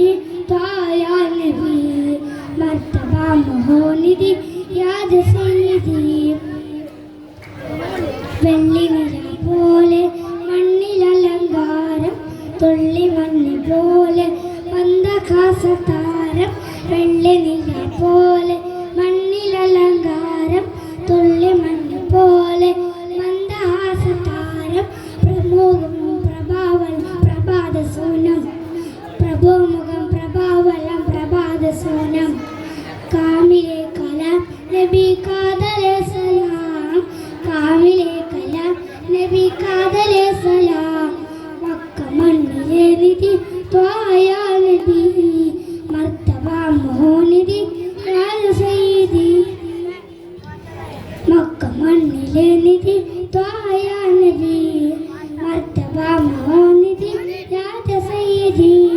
മണ്ണിലെ നിധി തായാ നബി മർത്തബ മഹോനിധി യാദ സയ്യിദി വെള്ളി നില പോലെ മണ്ണിലലങ്കാരം തുള്ളി മണ്ണ് പോലെ മന്ദകാസതാരം വെള്ളി നില പോലെ മണ്ണിലലങ്കാരം തുള്ളി മണ്ണ് പോലെ മന്ദഹാസതാരം പ്രമുഖം പ്രഭാവം പ്രഭാത സോനം പ്രഭുമുഖം പ്രഭാവലം പ്രഭാത സോനം. കാമിലെ കലാം നബി കാതലെ സലാം. കാമിലെ കലാം നബി കാതലെ സലാം. മക്ക മണ്ണിലെ നിധി ത്വായ നബി മർത്തബ മോഹനിധി യാദ സയ്യിദി മക്ക മണ്ണിലെ നിധി ത്വായ നബി മർത്തബ മോഹനിധി യാദ സയ്യിദി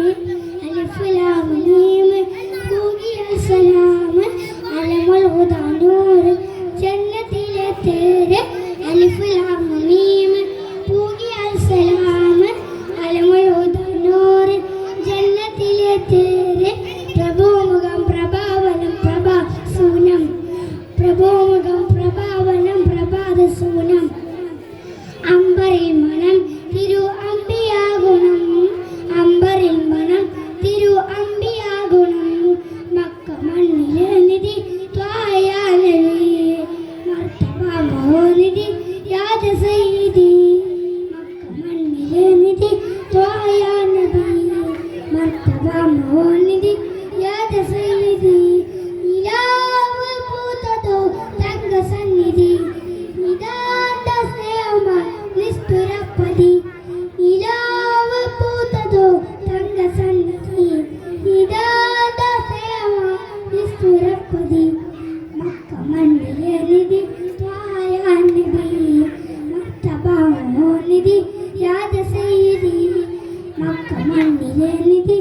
സന്നതി ഇലാവ പൂത്തതോ തങ്ക സന്നതി ഇതാത സേവ നിസ്തുരപ്പതി. മക്ക മണ്ണിയ നിധി നിധി മക്തബാമോ നിധി രാജസൈരി മക്ക മണ്ണിയ നിധി